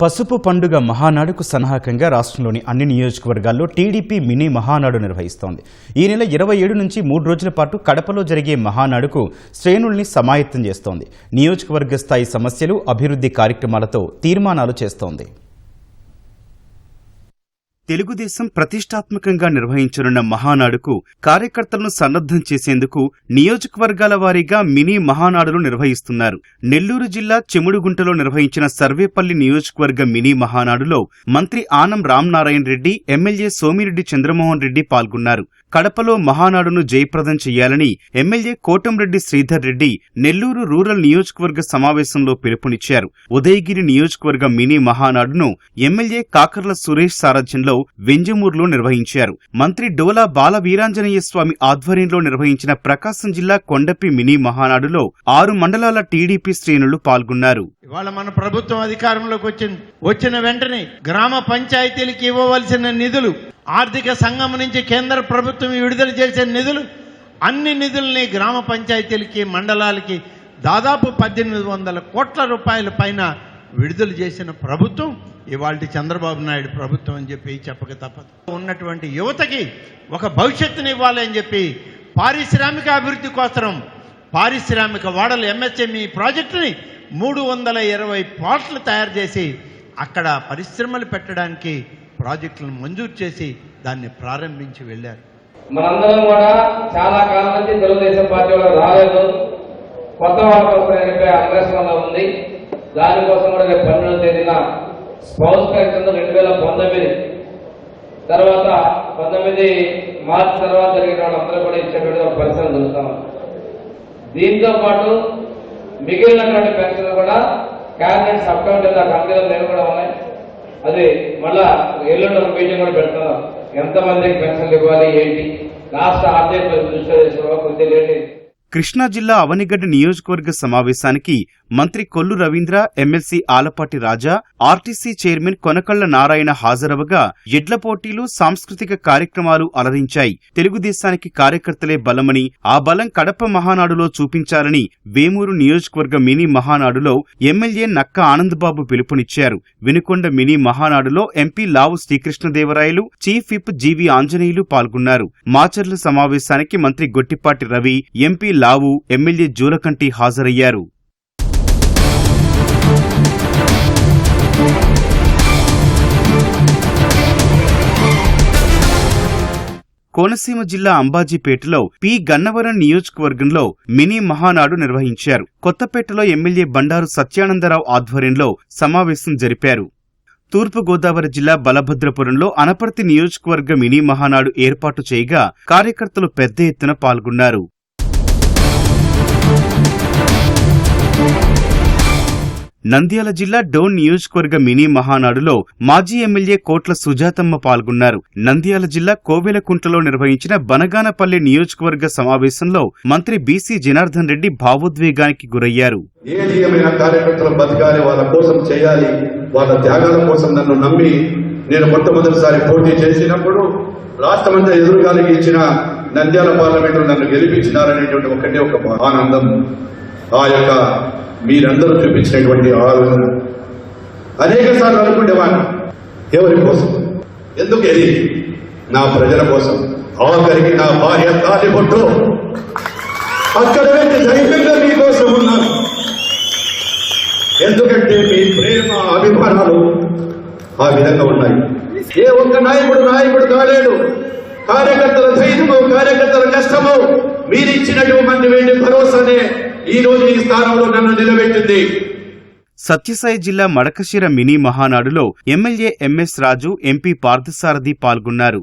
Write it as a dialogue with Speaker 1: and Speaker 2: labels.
Speaker 1: పసుపు పండుగ మహానాడుకు సన్నాహకంగా రాష్ట్రంలోని అన్ని నియోజకవర్గాల్లో టీడీపీ మినీ మహానాడు నిర్వహిస్తోంది. ఈ నెల ఇరవై ఏడు నుంచి మూడు రోజుల పాటు కడపలో జరిగే మహానాడుకు శ్రేణుల్ని సమాయత్తం చేస్తోంది. నియోజకవర్గ స్థాయి సమస్యలు అభివృద్ధి కార్యక్రమాలతో తీర్మానాలు చేస్తోంది. తెలుగుదేశం ప్రతిష్టాత్మకంగా నిర్వహించనున్న మహానాడుకు కార్యకర్తలను సన్నద్ధం చేసేందుకు నియోజకవర్గాల వారీగా మినీ మహానాడులు నిర్వహిస్తున్నారు. నెల్లూరు జిల్లా చెముడుగుంటలో నిర్వహించిన సర్వేపల్లి నియోజకవర్గ మినీ మహానాడులో మంత్రి ఆనం రామనారాయణ రెడ్డి ఎమ్మెల్యే సోమిరెడ్డి చంద్రమోహన్ రెడ్డి పాల్గొన్నారు. కడపలో మహానాడును జయప్రదం చేయాలని ఎమ్మెల్యే కోటంరెడ్డి శ్రీధర్ రెడ్డి నెల్లూరు రూరల్ నియోజకవర్గ సమావేశంలో పిలుపునిచ్చారు. ఉదయగిరి నియోజకవర్గ మినీ మహానాడును ఎమ్మెల్యే కాకర్ల సురేష్ సారథ్యంలో వెంజమూరులో నిర్వహించారు. మంత్రి డోలా బాల వీరాంజనేయ స్వామి ఆధ్వర్యంలో నిర్వహించిన ప్రకాశం జిల్లా కొండపి మినీ మహానాడులో ఆరు మండలాల టీడీపీ శ్రేణులు పాల్గొన్నారు.
Speaker 2: ఇవాళ మన ప్రభుత్వం అధికారంలోకి వచ్చింది. వచ్చిన వెంటనే గ్రామ పంచాయతీలకు ఇవ్వవలసిన నిధులు ఆర్థిక సంఘం నుంచి కేంద్ర ప్రభుత్వం విడుదల చేసిన నిధులు అన్ని నిధుల్ని గ్రామ పంచాయతీలకి మండలాలకి దాదాపు పద్దెనిమిది వందల కోట్ల రూపాయల పైన విడుదల చేసిన ప్రభుత్వం ఇవాళ చంద్రబాబు నాయుడు ప్రభుత్వం అని చెప్పి చెప్పక తప్పదు. ఉన్నటువంటి యువతకి ఒక భవిష్యత్తుని ఇవ్వాలి అని చెప్పి పారిశ్రామిక అభివృద్ధి కోసం పారిశ్రామిక వాడలు ఎంఎస్ఎంఈ ప్రాజెక్టుని మూడు వందల ఇరవై ప్లాట్లు తయారు చేసి అక్కడ పరిశ్రమలు పెట్టడానికి ప్రాజెక్టులను మంజూరు చేసి దాన్ని ప్రారంభించి వెళ్ళారు.
Speaker 3: మనందరం కూడా చాలా కాలం నుంచి తెలుగుదేశం పార్టీ వాళ్ళు రాలేదు. కొత్త వాళ్ళకి అన్వేషణలో ఉంది. దానికోసం కూడా రేపు పన్నెండవ తేదీన స్పౌస్ పెన్షన్ రెండు వేల పంతొమ్మిది తర్వాత పంతొమ్మిది మార్చి తర్వాత జరిగిన వాళ్ళందరూ కూడా ఇచ్చేటువంటి ఒక పరిశ్రమ చూస్తాం. దీంతో పాటు మిగిలినటువంటి పెన్షన్లు కూడా క్యాబినెట్ సబ్ కమిటీ ఆ కమిటీలో కూడా ఉన్నాయి. అది మళ్ళా ఎల్లుండి ఒక మీటింగ్ కూడా పెడుతున్నాం. ఎంతమందికి పెన్షన్లు ఇవ్వాలి ఏంటి? రాష్ట్ర ఆర్థిక దృష్టి దృష్ట్యా చేసుకోవాలి కొద్దిగా
Speaker 1: కృష్ణా జిల్లా అవనిగడ్డ నియోజకవర్గ సమావేశానికి మంత్రి Kollu Ravindra MLC Alapati Raja RTC chairman Konakalla Narayana హాజరవగా ఎడ్ల పోటీలు సాంస్కృతిక కార్యక్రమాలు అలరించాయి. తెలుగుదేశానికి కార్యకర్తలే బలమని ఆ బలం కడప మహానాడులో చూపించాలని వేమూరు నియోజకవర్గ మినీ మహానాడులో ఎమ్మెల్యే నక్క ఆనందబాబు పిలుపునిచ్చారు. వినుకొండ మినీ మహానాడులో MP Lavu Srikrishnadevarayalu chief whip G V Anjaneyulu పాల్గొన్నారు. మాచర్ల సమావేశానికి మంత్రి గొట్టిపాటి రవి ఎంపీ లావు ఎమ్మెల్యే జూలకంటి హాజరయ్యారు. కోనసీమ జిల్లా అంబాజీపేటలో పి. గన్నవరం నియోజకవర్గంలో మినీ మహానాడు నిర్వహించారు. కొత్తపేటలో ఎమ్మెల్యే బండారు సత్యానందరావు ఆధ్వర్యంలో సమావేశం జరిపారు. తూర్పుగోదావరి జిల్లా బలభద్రపురంలో అనపర్తి నియోజకవర్గ మినీ మహానాడు ఏర్పాటు చేయగా కార్యకర్తలు పెద్ద ఎత్తున పాల్గొన్నారు. నంద్యాల జిల్లా డోన్ నియోజకవర్గ మినీ మహానాడులో మాజీ ఎమ్మెల్యే కోట్ల సుజాతమ్మ పాల్గొన్నారు. నంద్యాల జిల్లా కోవెలకుంటలో నిర్వహించిన బనగానపల్లి నియోజకవర్గ సమావేశంలో మంత్రి బీసీ జనార్దన్ రెడ్డి భావోద్వేగానికి గురయ్యారు.
Speaker 4: కార్యకర్తలు బతకాలి వాళ్ళ కోసం చేయాలి వాళ్ళ త్యాగాల కోసం నన్ను నమ్మి నేను మొట్టమొదటిసారి పోటీ చేసినప్పుడు రాష్ట్రమంతా ఎదురుగాలికి ఇచ్చిన నంద్యాల పార్లమెంటు నన్ను గెలిపించినారనేటువంటి ఒకటే ఒక ఆనందం ఆ యొక్క మీరందరూ చూపించినటువంటి ఆలోచన అనేక సార్లు అనుకునేవాడిని ఎవరి కోసం? ఎందుకు ఇది నా ప్రజల కోసం. ఆఖరికి నా భార్య తాలిబొట్టు అక్కడ వెళ్ళి ధైర్యంగా మీకోసం ఉన్నాను ఎందుకంటే మీ ప్రేమ అభిమానాలు ఆ విధంగా ఉన్నాయి. ఏ ఒక్క నాయకుడు నాయకుడు కాలేడు. కార్యకర్తల ధైర్యము కార్యకర్తల కష్టము మీరిచ్చినటువంటి వెండి భరోసానే ఈ రోజు ఈ స్థానంలో నన్ను నిలబెట్టింది.
Speaker 1: సత్యసాయి జిల్లా మడకశిర మినీ మహానాడులో MLA M S Raju MP Parthasarathi పాల్గొన్నారు.